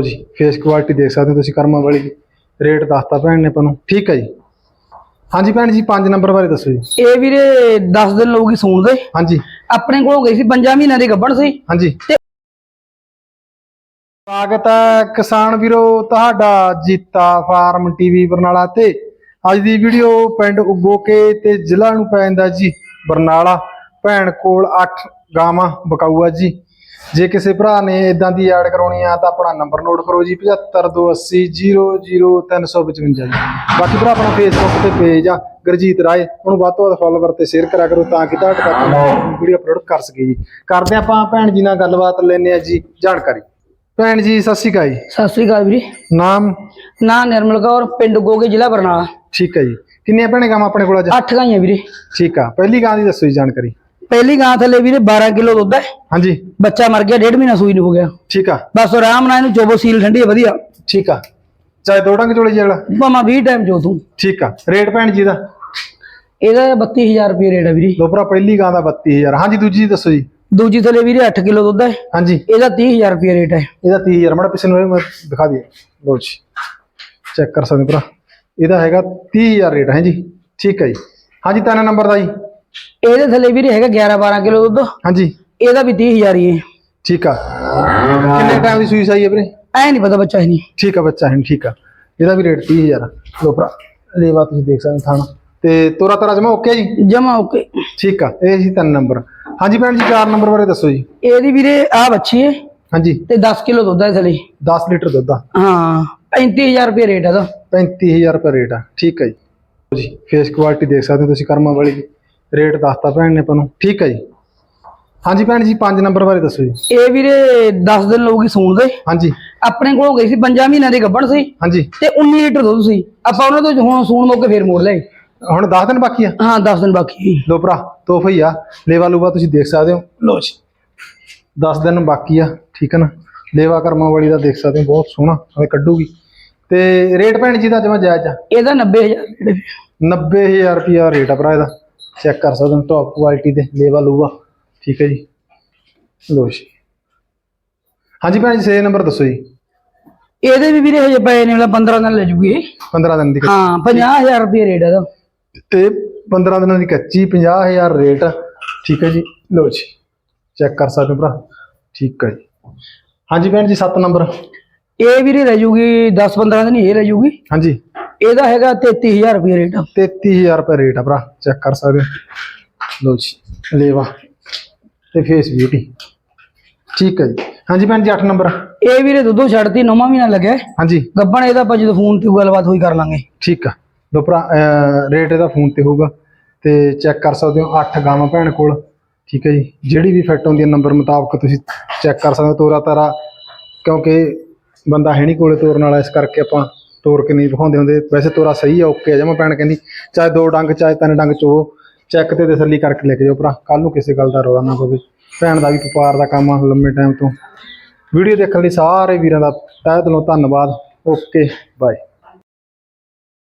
ਜੀ face quality ਦੇਖ ਸਕਦੇ ਹੋ ਤੁਸੀਂ ਕਰਮਾਂ ਵਾਲੀ ਦੀ ਰੇਟ ਦੱਸਤਾ ਭੈਣ ਨੇ ਆਪਾਂ ਨੂੰ। ਠੀਕ ਹੈ ਜੀ। ਹਾਂਜੀ ਭੈਣ ਜੀ 5 ਨੰਬਰ ਬਾਰੇ ਦੱਸੋ ਜੀ। ਇਹ ਵੀਰੇ 10 ਦਿਨ ਲੋਗੀ ਸੂਣ ਦੇ ਹਾਂਜੀ। ਆਪਣੇ ਕੋਲ ਗਈ ਸੀ 5 ਮਹੀਨਿਆਂ ਦੀ ਗੱਭਣ ਸੀ। ਹਾਂਜੀ। ਤੇ- ਸਵਾਗਤ ਹੈ ਕਿਸਾਨ ਵੀਰੋ ਤੁਹਾਡਾ ਜੀਤਾ ਫਾਰਮ ਟੀਵੀ ਬਰਨਾਲਾ ਤੇ। ਅੱਜ ਦੀ ਵੀਡੀਓ ਪਿੰਡ ਉਗੋਕੇ ਤੇ ਜ਼ਿਲ੍ਹਾ ਨੂੰ ਪੈਂਦਾ ਜੀ ਬਰਨਾਲਾ। ਭੈਣ ਕੋਲ 8 ਗਾਵਾਂ ਬਕਾਊਆ ਜੀ। ਜੇ ਕਿਸੇ ਭਰਾ ਨੇ ਇਦਾਂ ਦੀ ਐਡ ਕਰਾਉਣੀ ਆ ਤਾਂ ਆਪਣਾ ਨੰਬਰ ਨੋਟ ਕਰੋ ਜੀ 7528000355 ਜੀ। ਬਾਕੀ ਭਰਾ ਆਪਣਾ ਫੇਸਬੁੱਕ ਤੇ ਪੇਜ ਆ ਗੁਰਜੀਤ ਰਾਏ ਉਹਨੂੰ ਵੱਧ ਤੋਂ ਵੱਧ ਫੋਲੋਵਰ ਤੇ ਸ਼ੇਅਰ ਕਰਿਆ ਕਰੋ ਤਾਂ ਕਿ ਤੁਹਾਡੇ ਤੱਕ ਵੀਡੀਓ ਅਪਲੋਡ ਕਰ ਸਕੀਏ ਜੀ। ਕਰਦੇ ਆਪਾਂ ਭੈਣ ਜੀ ਨਾਲ ਗੱਲਬਾਤ ਲੈਣੇ ਆ ਜੀ ਜਾਣਕਾਰੀ। ਭੈਣ ਜੀ ਸਤਿ ਸ਼੍ਰੀ ਅਕਾਲ ਜੀ। ਸਤਿ ਸ੍ਰੀ ਅਕਾਲ ਵੀਰੇ। ਨਾਮ? ਨਾਂ ਨਿਰਮਲ ਕੌਰ ਪਿੰਡ ਗੋਗੇ ਜ਼ਿਲ੍ਹਾ ਬਰਨਾਲਾ। ਠੀਕ ਹੈ ਜੀ। ਕਿੰਨੀਆਂ ਭੈਣੇ ਗਾਵਾਂ ਆਪਣੇ ਕੋਲ ਅੱਜ? 8 ਗਾਈਆਂ ਵੀਰੇ। ਠੀਕ ਆ। ਪਹਿਲੀ ਗਾਂ ਦੀ ਦੱਸੋ ਜੀ ਜਾਣਕਾਰੀ। ਪਹਿਲੀ ਗਾਂ ਥੱਲੇ ਵੀਰੇ 12 ਕਿਲੋ ਦੁੱਧ ਹੈ। ਹਾਂਜੀ। ਬੱਚਾ ਮਰ ਗਿਆ ਡੇਢ ਮਹੀਨਾ ਸੂਈ ਨੂੰ ਹੋ ਗਿਆ। ਠੀਕ ਆ। ਬਸ ਆਰਾਮ ਨਾਲ ਇਹਨੂੰ ਚੋਬੋ ਸੀਲ ਠੰਡੀ ਹੈ ਵਧੀਆ। ਠੀਕ ਆ। ਚਾਹੇ ਦੋ ਡੰਗ ਚੋਲੇ ਜੀ ਅਗਲਾ। ਭਾਵੇਂ 20 ਟਾਈਮ ਚੋ ਤੂੰ। ਠੀਕ ਆ। ਰੇਟ ਭੈਣ ਜੀ ਦਾ? ਇਹਦਾ 32000 ਰੁਪਏ ਰੇਟ ਹੈ ਵੀਰੇ। ਲੋ ਭਰਾ ਪਹਿਲੀ ਗਾਂ ਦਾ 32000 ਹਾਂਜੀ ਦੂਜੀ ਦੱਸੋ ਜੀ। ਦੂਜੀ ਥੱਲੇ ਵੀਰੇ 8 ਕਿਲੋ ਦੁੱਧ ਹੈ। ਹਾਂਜੀ। ਇਹਦਾ 30000 ਰੁਪਏ ਰੇਟ ਹੈ। ਇਹਦਾ 30000 ਮੜਾ ਪਿੱਛੇ ਨੂੰ ਮੈਂ ਦਿਖਾ ਦਈਏ। ਲੋ ਜੀ। ਚੈੱਕ ਕਰ ਸਕਦੇ ਭਰਾ। ਇਹਦਾ ਹੈਗਾ 30000 ਰੇਟ ਹੈ ਜੀ। ਠੀਕ ਹੈ ਜੀ। ਹਾਂਜੀ ਤਿੰਨ ਨੰਬਰ ਦਾ ਜੀ। ਇਹਦੇ ਥੱਲੇ ਵੀਰੇ ਹੈਗਾ 11 12 ਕਿਲੋ ਦੁੱਧ। ਹਾਂਜੀ। ਇਹਦਾ ਵੀ 30000 ਹੀ ਹੈ ਠੀਕ ਆ। ਕਿੰਨੇ ਟਾਈਮ ਦੀ ਸੂਈ ਸਾਈ ਹੈ ਵੀਰੇ? ਐ ਨਹੀਂ ਪਤਾ ਬੱਚਾ ਹੀ ਨਹੀਂ। ਠੀਕ ਆ ਬੱਚਾ ਹੈ ਠੀਕ ਆ। ਇਹਦਾ ਵੀ ਰੇਟ 30000 ਲੋ ਭਰਾ ਲੇਵਾ ਤੁਸੀਂ ਦੇਖ ਸਕਦੇ ਥਾਣਾ। ਤੇ ਤੋਰਾ ਤਾਰਾ ਜਮਾ ਓਕੇ ਜੀ? ਜਮਾ ਓਕੇ ਠੀਕ ਆ ਇਹ ਸੀ ਤਿੰਨ ਨੰਬਰ। ਹਾਂਜੀ ਭੈਣ ਜੀ 4 ਨੰਬਰ ਬਾਰੇ ਦੱਸੋ ਜੀ। ਇਹਦੀ ਵੀਰੇ ਆ ਬੱਚੀ ਹੈ ਹਾਂਜੀ। ਤੇ 10 ਕਿਲੋ ਦੁੱਧ ਹੈ ਥੱਲੇ 10 ਲੀਟਰ ਦੁੱਧ ਆ। ਹਾਂ 35000 ਰੁਪਏ ਰੇਟ ਹੈ ਦਾ 35000 ਰੁਪਏ ਰੇਟ ਆ। ਠੀਕ ਹੈ ਜੀ। ਜੀ ਫੇਸ ਕੁਆਲਿਟੀ ਦੇਖ ਸਕਦੇ ਹੋ ਤੁਸੀਂ ਕਰਮਾਂ ਵਾਲੀ। ਰੇਟ ਦੱਸਤਾ ਭੈਣ ਨੇ ਆਪਾਂ ਨੂੰ। ਠੀਕ ਹੈ ਜੀ। ਹਾਂਜੀ ਭੈਣ ਜੀ 5 ਨੰਬਰ ਬਾਰੇ ਦੱਸੋ ਜੀ। ਇਹ ਵੀਰੇ 10 ਦਿਨ ਲੋਗੀ ਸੂਣ ਦੇ। ਹਾਂਜੀ। ਆਪਣੇ ਕੋਲ ਗਈ ਸੀ 5 ਮਹੀਨਿਆਂ ਦੀ ਗੱਭਣ ਸੀ। ਹਾਂਜੀ। ਤੇ 19 ਲੀਟਰ ਦੁੱਧ ਸੀ। ਆਪਾਂ ਉਹਨਾਂ ਤੋਂ ਹੁਣ ਸੂਣ ਮੌਕੇ ਫੇਰ ਮੋੜ ਲਏ ਹੁਣ 10 ਦਿਨ ਬਾਕੀ ਆ? ਹਾਂ 10 ਦਿਨ ਬਾਕੀ ਲੋ ਭਰਾ ਤੋਹਫਾ ਹੀ ਆ। ਲੇਵਾ ਲੂਵਾ ਤੁਸੀਂ ਦੇਖ ਸਕਦੇ ਹੋ। ਲੋ ਜੀ। 10 ਦਿਨ ਬਾਕੀ ਆ ਠੀਕ ਹੈ ਨਾ? ਲੇਵਾ ਕਰਮਾਂ ਵਾਲੀ ਦਾ ਦੇਖ ਸਕਦੇ ਹੋ ਬਹੁਤ ਸੋਹਣਾ ਹਲੇ ਕੱਢੂਗੀ। ਤੇ ਰੇਟ ਭੈਣ ਜੀ ਦਾ ਜਮਾ ਜਾਇਜ਼ ਆ। ਇਹਦਾ 90000 ਰੇਟ ਹੈ। 90000 ਰੁਪਿਆ ਰੇਟ ਆ ਭਰਾ ਇਹਦਾ। ਚੈੱਕ ਕਰ ਸਕਦੇ ਹੋ ਟੌਪ ਕੁਆਲਿਟੀ ਦੇ ਲੇਵਾ ਲੂਵਾ। ਠੀਕ ਹੈ ਜੀ। ਲੋ ਜੀ। ਹਾਂਜੀ ਭੈਣ ਜੀ 6 ਨੰਬਰ ਦੱਸੋ ਜੀ। ਇਹਦੇ ਵੀ ਵੀਰੇ ਹਜੇ ਪਏ ਨੇ ਵਾਲਾ 15 ਦਿਨ ਲੈ ਜੂਗੀ ਇਹ। 15 ਦਿਨ ਦੀ ਕੱਚੀ। ਹਾਂ 50000 ਰੁਪਏ ਰੇਟ ਹੈ ਦਾ ਤੇ 15 ਦਿਨਾਂ ਦੀ ਕੱਚੀ 50000 ਰੇਟ। ਠੀਕ ਹੈ ਜੀ। ਲੋ ਜੀ। ਚੈੱਕ ਕਰ ਸਕਦੇ ਹੋ ਭਰਾ। ਠੀਕ ਹੈ ਜੀ। ਹਾਂਜੀ ਭੈਣ ਜੀ 7 ਨੰਬਰ ਇਹ ਵੀਰੇ ਰਹਿ ਜੂਗੀ 10 15 ਦਿਨ ਹੀ ਇਹ ਰਹਿ ਜੂਗੀ। ਹਾਂਜੀ। ਇਹਦਾ ਹੈਗਾ 33000 ਰੁਪਏ ਰੇਟ 33000 ਰੁਪਏ ਰੇਟ ਆ ਭਰਾ ਚੈੱਕ ਕਰ ਸਕਦੇ ਲੋ ਜੀ ਲੇਵਾ ਤੇ ਫੇਸ ਬਿਊਟੀ ਠੀਕ ਹੈ ਜੀ। ਹਾਂਜੀ ਭੈਣ ਜੀ 8 ਨੰਬਰ। ਇਹ ਵੀਰੇ ਦੁੱਧੋਂ ਛੱਡਤੀ ਨੌਵਾਂ ਮਹੀਨਾ ਲੱਗਿਆ। ਹਾਂਜੀ। ਗੱਭਣ ਇਹਦਾ ਆਪਾਂ ਜਦੋਂ ਫੋਨ ਤੇ ਗੱਲਬਾਤ ਹੋਈ ਕਰ ਲਾਂਗੇ। ਠੀਕ ਆ। ਲੋ ਭਰਾ ਰੇਟ ਇਹਦਾ ਫੋਨ ਤੇ ਹੋਊਗਾ ਤੇ ਚੈੱਕ ਕਰ ਸਕਦੇ ਹੋ 8 ਗਾਵਾਂ ਭੈਣ ਕੋਲ। ਠੀਕ ਹੈ ਜੀ। ਜਿਹੜੀ ਵੀ ਫਿੱਟ ਹੁੰਦੀ ਹੈ ਨੰਬਰ ਮੁਤਾਬਕ ਤੁਸੀਂ ਚੈੱਕ ਕਰ ਸਕਦੇ ਹੋ ਤੋਰਾ ਤਾਰਾ ਕਿਉਂਕਿ ਬੰਦਾ ਹੈ ਨਹੀਂ ਕੋਲੇ ਤੋਰਨ ਵਾਲਾ ਇਸ ਕਰਕੇ ਆਪਾਂ ਤੋਰ ਕੇ ਨਹੀਂ ਵਿਖਾਉਂਦੇ ਹੁੰਦੇ। ਵੈਸੇ ਤੋਰਾ ਸਹੀ ਆ ਓਕੇ ਆ। ਜਮਾ ਭੈਣ ਕਹਿੰਦੀ, ਚਾਹੇ ਦੋ ਡੰਗ, ਚਾਹੇ ਤਿੰਨ ਡੰਗ ਚੋਵੋ, ਚੈੱਕ ਤੇ ਤਸੱਲੀ ਕਰਕੇ ਲੈ ਕੇ ਜਾਓ ਭਰਾ। ਕੱਲ ਨੂੰ ਕਿਸੇ ਗੱਲ ਦਾ ਰੌਲਾ ਨਾ ਪਵੇ। ਭੈਣ ਦਾ ਵੀ ਵਪਾਰ ਦਾ ਕੰਮ ਆ ਲੰਮੇ ਟਾਈਮ ਤੋਂ। ਵੀਡੀਓ ਦੇਖਣ ਲਈ ਸਾਰੇ ਵੀਰਾਂ ਦਾ ਤਹਿ ਦਿਲੋਂ ਧੰਨਵਾਦ। Okay bye